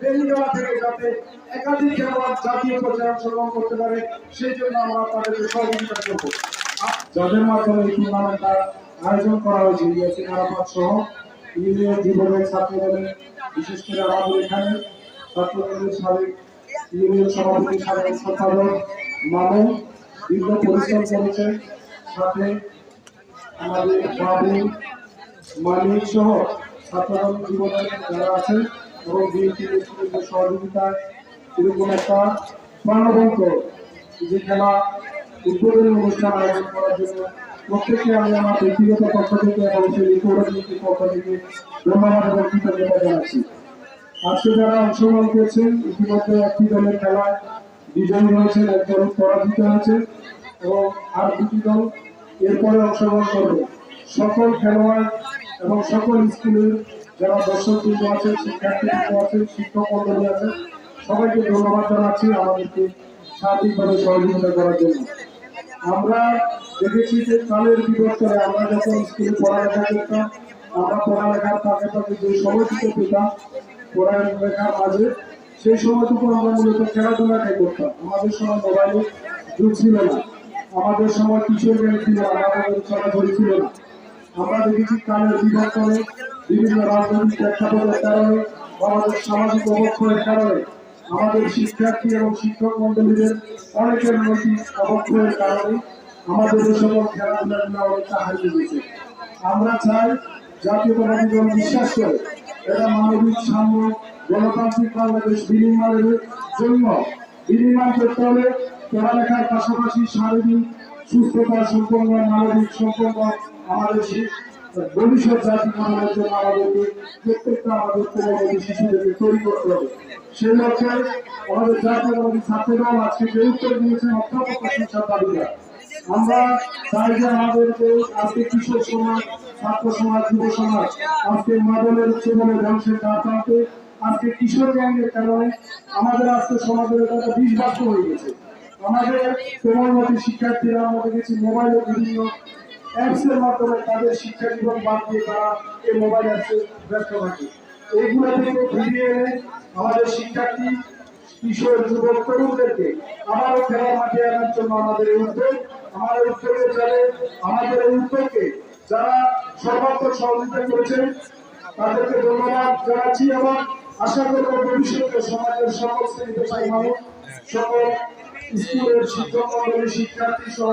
থেকে যাতে একাধিক খেলোয়াড় জাতীয় পর্যায়ে অংশগ্রহণ করতে পারে, সেই জন্য আমরা তাদেরকে সহযোগিতা যাদের মাধ্যমে এই টুর্নামেন্টটা আয়োজন করা হয়েছে ইয়াসিন আরাফাত সহ ইউনিয়ন যুবদল ছাত্র দলের বিশেষ করে আমাদের এখানে ছাত্র দলের সাবেক ইউনিয়ন সভাপতি, সাবেক সম্পাদক মামুন দীর্ঘ পরিশ্রম করেছে সাথে আমাদের বাবু সহ ছাত্রদল জীবনের যারা আছেন এবং বিএনপি নেতৃত্বের সহযোগিতায় এরকম একটা প্রাণবন্ত যে খেলা উদ্বোধনী অনুষ্ঠান আয়োজন করার জন্য প্রত্যেককে আমি আমার ব্যক্তিগত পক্ষ থেকে এবং সেই পৌরনীতির পক্ষ থেকে ধন্যবাদ এবং কৃতজ্ঞতা জানাচ্ছি আজকে যারা অংশগ্রহণ করছেন ইতিমধ্যে একটি দলের খেলায় বিজয়ী হয়েছেন এক দল পরাজিত হয়েছে এবং আর দুটি দল এরপরে অংশগ্রহণ করবে সকল খেলোয়াড় এবং সকল স্কুলের যারা দর্শক বৃন্দ আছেন, শিক্ষার্থী বৃন্দ আছেন, শিক্ষক মন্ডলী আছেন, সবাইকে ধন্যবাদ জানাচ্ছি আমাদেরকে সার্বিকভাবে সহযোগিতা করার জন্য। আমরা দেখেছি যে কালের বিবর্তনে আমরা যখন স্কুলে পড়ালেখা করতাম, আমরা পড়ালেখার ফাঁকে ফাঁকে যে সময়টুকু পেতাম, পড়ালেখার মাঝে, সেই সময়টুকু আমরা মূলত খেলাধুলাটাই করতাম। আমাদের সময় মোবাইলের যুগ ছিল না। আমাদের সময় কিশোর জ্ঞান ছিল না, আমাদের ছড়াছড়ি ছিল না। আমরা দেখেছি কালের বিবর্তনে বিভিন্ন রাজনৈতিক প্রেক্ষাপটের কারণে, আমাদের সামাজিক অবক্ষয়ের কারণে, আমাদের শিক্ষার্থী এবং শিক্ষক মন্ডলীদের অনেকের নৈতিক অবক্ষয়ের কারণে আমাদের এই সকল খেলাধুলাগুলো অনেকটা হারিয়ে গেছে। আমরা চাই জাতীয়তাবাদী দল বিশ্বাস করে এরা মানবিক সাম্য, গণতান্ত্রিক বাংলাদেশ বিনির্মাণের জন্য বিনির্মাণ করতে হলে পড়ালেখার পাশাপাশি শারীরিক সুস্থতা সম্পন্ন মানবিক সম্পন্ন আমাদের ভবিষ্যৎ জাতি জন্য আমাদেরকে প্রত্যেকটা আমাদের শিশুদেরকে তৈরি করতে হবে। লক্ষ্যে আমাদের ছাত্রদল আজকে যে উত্তর দিয়েছেন দাবিদার। আমরা চাই যে আমাদেরকে আজকে কিশোর সমাজ, ছাত্র সমাজ, যুব সমাজ, আজকে মাদলের জীবনে ধ্বংসের আজকে কিশোর গ্যাংয়ের কারণে আমাদের আজকে সমাজের একটা হয়ে গেছে। আমাদের কোমলমতি শিক্ষার্থীরা আমরা দেখেছি মোবাইলে বিভিন্ন অ্যাপসের মাধ্যমে তাদের শিক্ষা জীবন বাদ দিয়ে তারা এই মোবাইল অ্যাপসে ব্যস্ত থাকে। এইগুলো থেকে ফিরিয়ে এনে আমাদের শিক্ষার্থী, কিশোর, যুবক, তরুণদেরকে আবারও খেলার মাঠে আনার জন্য আমাদের এই উদ্যোগ আমাদের উদ্যোগে যারা আমাদের এই উদ্যোগকে যারা সর্বাত্মক সহযোগিতা করেছেন, তাদেরকে ধন্যবাদ জানাচ্ছি এবং আশা করব ভবিষ্যতে সমাজের সকল শ্রেণি পেশায় মানুষ সকল স্কুলের শিক্ষক মন্ডলী শিক্ষার্থী সহ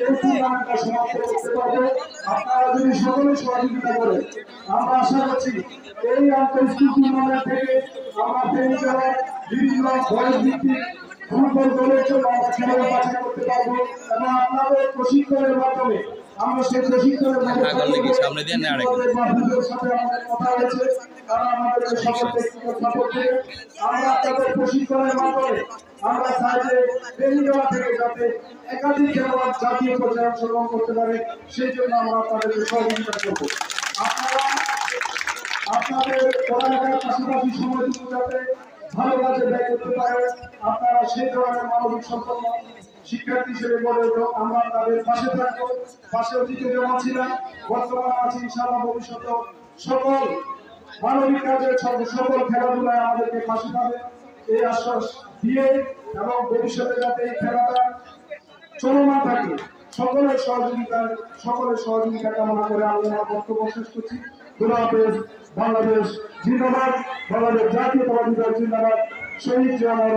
সমাপ্ত আশা করছি এই আন্তর্জাতিক টুর্নামেন্ট থেকে আমরা ফেনী জেলার বিভিন্ন বয়স ভিত্তিক ফুটবল দলের করতে পারব এবং আপনাদের প্রশিক্ষণের মাধ্যমে প্রশিক্ষণের মাধ্যমে আগল নাকি? সামনে দিয়ে না আমাদের মাহবুবের সাথে আমাদের কথা হয়েছে তারা আমাদের সকল ব্যক্তিগত সাপোর্ট দেবে আমরা আপনাদের প্রশিক্ষণের মাধ্যমে আমরা চাই যে বেরিয়ে থেকে যাতে একাধিক জাতীয় পর্যায়ে অংশগ্রহণ করতে পারে সেই জন্য আমরা তাদেরকে সহযোগিতা করব আপনারা আপনাদের পড়ালেখার পাশাপাশি সময়টুকু যাতে ভালো কাজে ব্যয় করতে পারে আপনারা সেই ধরনের মানবিক সম্পন্ন শিক্ষার্থী হিসেবে উঠো আমরা তাদের পাশে থাকব, পাশে অতীতে যেমন ছিলাম বর্তমানে আছি, ইনশাআল্লাহ ভবিষ্যতে সকল মানবিক কাজে সকল খেলাধুলায় আমাদেরকে পাশে পাবে এই আশ্বাস দিয়ে এবং ভবিষ্যতে যাতে এই খেলাটা চলমান থাকে, সকলের সহযোগিতা সকলের সহযোগিতা কামনা করে আমি বক্তব্য শেষ করছি। হাফেজ বাংলাদেশ জিন্দাবাদ, বাংলাদেশ জাতীয়তাবাদী দল জিন্দাবাদ, শহীদ জামাল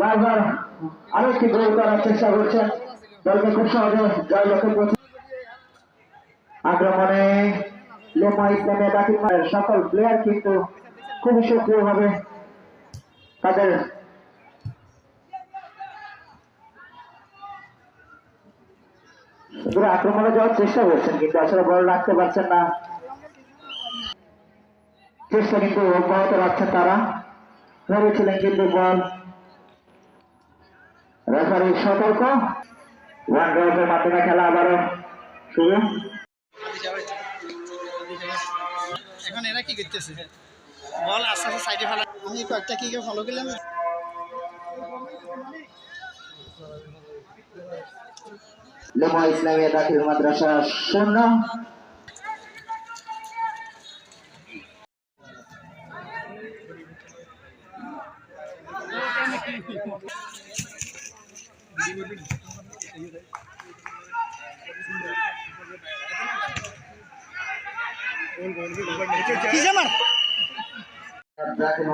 বারবার আরও একটি গোল করার চেষ্টা করছেন। দলকে খুব সহজে জয় পৌঁছে আক্রমণে লেমা ইসলামের দাখিল সকল প্লেয়ার কিন্তু খুবই সক্রিয়ভাবে তাদের আক্রমণে যাওয়ার চেষ্টা করছেন, কিন্তু আসলে বল রাখতে পারছেন না। চেষ্টা কিন্তু অব্যাহত রাখছেন তারা। ভেবেছিলেন কিন্তু বল। রেফারি সতর্ক। ওয়ান মাধ্যমে খেলা আবারও শুরু। এখন এরা কি করতেছে? বল আস্তে আস্তে সাইডে ফেলা। আমি কয়েকটা কি ফলো করলাম? লেমা ইসলামিয়া দাখিল মাদ্রাসা শূন্য।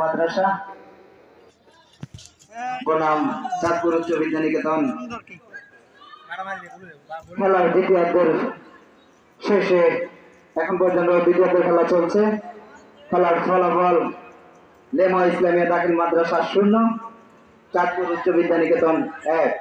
মাদ্রাসা বনাম শেষে এখন পর্যন্ত দ্বিতীয়ার্ধের খেলা চলছে। খেলার ফলাফল লেমা ইসলামিয়া দাখিল মাদ্রাসা শূন্য, চাঁদপুর উচ্চ বিদ্যানিকেতন এক।